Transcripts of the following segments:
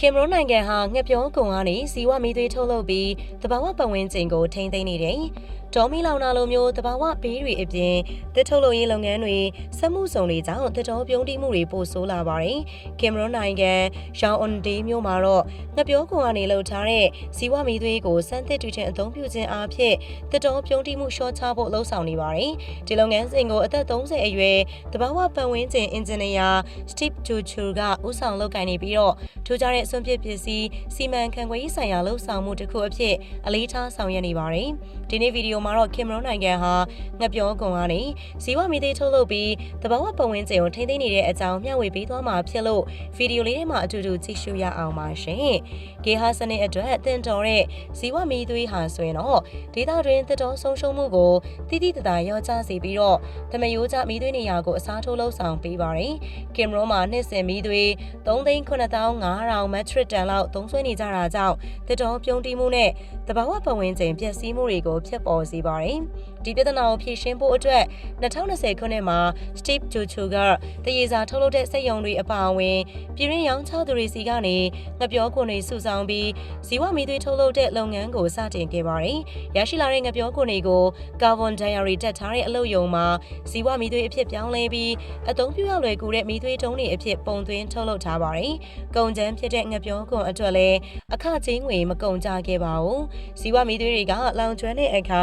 ကင်မရွန်နိုင်ငံဟာငှက်ပြောကုံကနေစီဝမီသွေးထုတ်လုပ်ပြီးတဘာဝပတ်ဝန်းကျင်ကိုထိန်းသိမ်းနေတယ်။ဒေါ်မီလောင်နာလိုမျိုးတဘာဝဘေးတွေအပြင်တစ်ထုတ်လုပ်ရေးလုပ်ငန်းတွေစက်မှုစုံတွေကြောင့်တတော်ပြုံးတိမှုတွေပိုဆိုးလာပါတယ်။ကင်မရွန်နိုင်ငံရောင်အွန်ဒေးမြို့မှာတော့ငှက်ပြောကုံကနေလှုပ်ထားတဲ့စီဝမီသွေးကိုစမ်းသစ်တူချင်းအသုံးပြုခြင်းအဖြစ်တတော်ပြုံးတိမှုရှော့ချဖို့လှုံ့ဆော်နေပါတယ်။ဒီလုပ်ငန်းစဉ်ကိုအသက်30အရွယ်တဘာဝပတ်ဝန်းကျင်အင်ဂျင်နီယာ Steve Tuchu ကဦးဆောင်လုပ်ကိုင်နေပြီးတော့ထူးခြားတဲ့စွန့်ပစ်ပစ္စည်းစီမံခန့်ခွဲရေးဆိုင်ရာလှုပ်ဆောင်မှုတစ်ခုအဖြစ်အလေးထားဆောင်ရွက်နေပါတယ်။ဒီနေ့ဗီဒီယိုမှာတော့ကင်မရွန်နိုင်ငံဟာငပြောကုံကနေဇီဝမီသေးထုတ်လုပ်ပြီးတဘာဝပတ်ဝန်းကျင်ကိုထိန်းသိမ်းနေတဲ့အကြောင်းမျှဝေပေးသွားမှာဖြစ်လို့ဗီဒီယိုလေးထဲမှာအတူတူကြည့်ရှုရအောင်ပါရှင်။ဂေဟာစနစ်အတွက်အသင့်တော်တဲ့ဇီဝမီသွေးဟာဆိုရင်တော့ဒေသတွင်းတတော်ဆုံးရှုံးမှုကိုတိတိတသာရောကြစေပြီးတော့သမယိုးကြမီသွေးနေရာကိုအစားထိုးလှုပ်ဆောင်ပေးပါတယ်။ကင်မရွန်မှာနှစ်စဉ်မီသွေး3,9500မက်ထရစ်တန်လောက်သုံးစွဲနေကြတာကြောင့်တတော်ပြုံးတီးမှုနဲ့တဘာဝပတ်ဝန်းကျင်ပျက်စီးမှုတွေကိုဖြစ်ပေါ်စေပါတယ်။ဒီပြဿနာကိုဖြေရှင်းဖို့အတွက်2020ခုနှစ်မှာ Steve Jocho ကတရေစာထုတ်လုပ်တဲ့စက်ရုံတွေအပါအဝင်ပြည်ရင်းရောင်းချသူတွေစီကနေငပြောခွန်တွေစုဆောင်ပြီးဇီဝမီသွေးထုတ်လုပ်တဲ့လုပ်ငန်းကိုစတင်ခဲ့ပါတယ်။ရရှိလာတဲ့ငပြောခွန်တွေကို carbon diary တက်ထားတဲ့အလုပ်ယုံမှာဇီဝမီသွေးအဖြစ်ပြောင်းလဲပြီးအသုံးပြုရလွယ်ကူတဲ့မီသွေးတုံးတွေအဖြစ်ပုံသွင်းထုတ်လုပ်ထားပါတယ်။ကုန်ကျန်းဖြစ်တဲ့ငပြောခွန်အတွက်လည်းအခချင်းငွေမကုန်ကြခဲ့ပါဘူး။ဇီဝမီသွေးတွေကလောင်ကျွမ်းတဲ့အခါ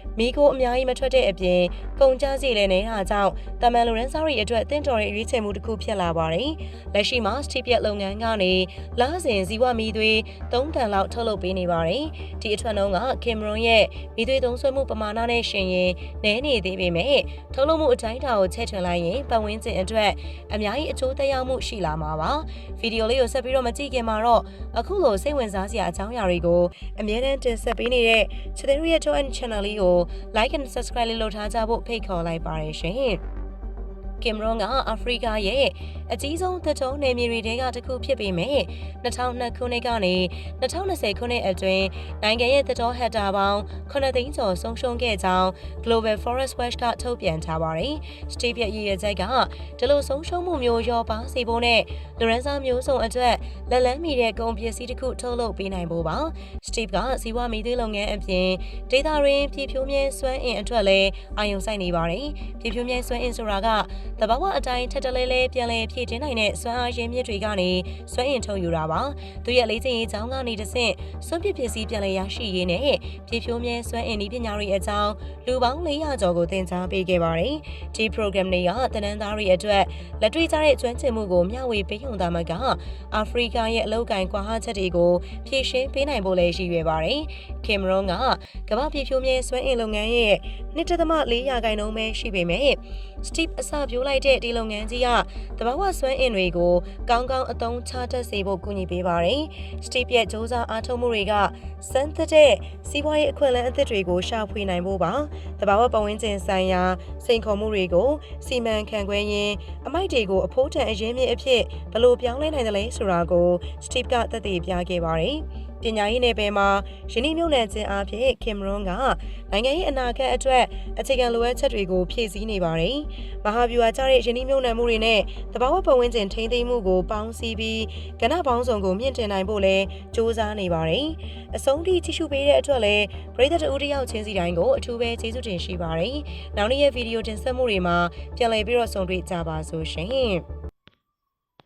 မိကိုအများကြီးမထွက်တဲ့အပြင်ကုန်ကြစီလည်းနေတာကြောင့်တမန်လိုရန်စားရီအတွက်တင့်တော်တဲ့ရွေးချယ်မှုတစ်ခုဖြစ်လာပါတယ်။လက်ရှိမှာစတီပြက်လုပ်ငန်းကနေလစဉ်ဇီဝမီသွေး3တန်လောက်ထုတ်လုပ်ပေးနေပါတယ်။ဒီအထွက်နှုန်းကကင်မရွန်ရဲ့မီသွေးသုံးစွဲမှုပမာဏနဲ့ရှင်ရင်နည်းနေသေးပေမဲ့ထုတ်လုပ်မှုအတိုင်းအတာကိုချဲ့ထွင်လိုက်ရင်ပတ်ဝန်းကျင်အတွက်အများကြီးအကျိုးသက်ရောက်မှုရှိလာမှာပါ။ဗီဒီယိုလေးကိုဆက်ပြီးတော့မကြည့်ခင်မှာတော့အခုလိုစိတ်ဝင်စားစရာအကြောင်းအရာတွေကိုအမြဲတမ်းတင်ဆက်ပေးနေတဲ့ Channel ရဲ့ Channel လေးကို like and subscribe လေးလုပ်ထားကြဖို့ဖိတ်ခေါ်လိုက်ပါတယ်ရှင်။ ကင်မရွန်ကအာဖရိကရဲ့အကြီးဆုံးသတုံးနယ်မြေတွေထဲကတစ်ခုဖြစ်ပေမဲ့2002ခုနှစ်ကနေ2020ခုနှစ်အတွင်းနိုင်ငံရဲ့သတုံးဟက်တာပေါင်း9သိန်းကျော်ဆုံးရှုံးခဲ့ကြောင်း Global Forest Watch ကထုတ်ပြန်ထားပါတယ်။ Steve ရဲ့ရည်ရွယ်ချက်ကဒီလိုဆုံးရှုံးမှုမျိုးရောပါစေဖို့နဲ့လူရန်စာမျိုးစုံအတွက်လက်လန်းမီတဲ့ကုန်ပစ္စည်းတစ်ခုထုတ်လုပ်ပေးနိုင်ဖို့ပါ။ Steve ကဇီဝမီသွေးလုပ်ငန်းအပြင်ဒေတာရင်းပြည်ဖြိုးမြဲစွမ်းအင်အတွက်လည်းအာရုံစိုက်နေပါတယ်။ပြည်ဖြိုးမြဲစွမ်းအင်ဆိုတာကတဘာဝအတိုင်းထက်တလဲလဲပြန်လဲဖြည့်တင်းနိုင်တဲ့စွမ်းအားရင်းမြစ်တွေကနေစွမ်းအင်ထုတ်ယူတာပါသူရဲ့လေးချင်ရေးကြောင်းကနေတဆင့်စွန့်ပစ်ပစ္စည်းပြန်လဲရရှိရေးနဲ့ပြေဖြိုးမြဲစွမ်းအင်ဤပညာတွေအကြောင်းလူပေါင်း400ကျော်ကိုသင်ကြားပေးခဲ့ပါတယ်ဒီ program တွေကတနန်းသားတွေအတွက်လက်တွေ့ကျတဲ့ကျွမ်းကျင်မှုကိုမျှဝေပေးုံသားမှာကအာဖရိကရဲ့အလောက်ကိုင်းကွာဟချက်တွေကိုဖြည့်ရှင်းပေးနိုင်ဖို့လည်းရည်ရွယ်ပါတယ်ကင်မရွန်ကကမ္ဘာပြေဖြိုးမြဲစွမ်းအင်လုပ်ငန်းရဲ့1.4ရာခိုင်နှုန်းပဲရှိပေမဲ့ Steve အစပြိုးလိုက်တဲ့ဒီလုပ်ငန်းကြီးကတဘာဝစွမ်းအင်တွေကိုကောင်းကောင်းအသုံးချတတ်စေဖို့ကူညီပေးပါတယ်။ Steve ရဲ့စ조사အားထုတ်မှုတွေကစမ်းသစ်တဲ့စီးပွားရေးအခွင့်အလမ်းအသစ်တွေကိုရှာဖွေနိုင်ဖို့ပါ။တဘာဝပတ်ဝန်းကျင်ဆိုင်ရာစိန်ခေါ်မှုတွေကိုစီမံခန့်ခွဲရင်းအမိုက်တွေကိုအဖိုးတန်အရင်းမြစ်အဖြစ်ဘယ်လိုပြောင်းလဲနိုင်တယ်လဲဆိုတာကို Steve ကသက်သေပြခဲ့ပါတယ်။ ပညာရေးနယ်ပယ်မှာယင်းနှမြုံနယ်ခြင်းအဖြစ်ကင်မရွန်ကနိုင်ငံရေးအနာဂတ်အတွက်အခြေခံလိုအပ်ချက်တွေကိုဖြည့်ဆည်းနေပါတယ်။မဟာဗျူဟာကျတဲ့ယင်းနှမြုံနယ်မှုတွေနဲ့တဘာဝပတ်ဝန်းကျင်ထိန်းသိမ်းမှုကိုပေါင်းစည်းပြီးကဏ္ဍပေါင်းစုံကိုမြင့်တင်နိုင်ဖို့လဲစ조사နေပါတယ်။အဆုံးထိကြည့်ရှုပေးတဲ့အတွက်လည်းပရိသတ်အဦးတယောက်ချင်းစီတိုင်းကိုအထူးပဲကျေးဇူးတင်ရှိပါတယ်။နောက်နေ့ရဲ့ဗီဒီယိုတင်ဆက်မှုတွေမှာပြန်လည်ပြီးတော့ဆုံတွေ့ကြပါစို့ရှင်။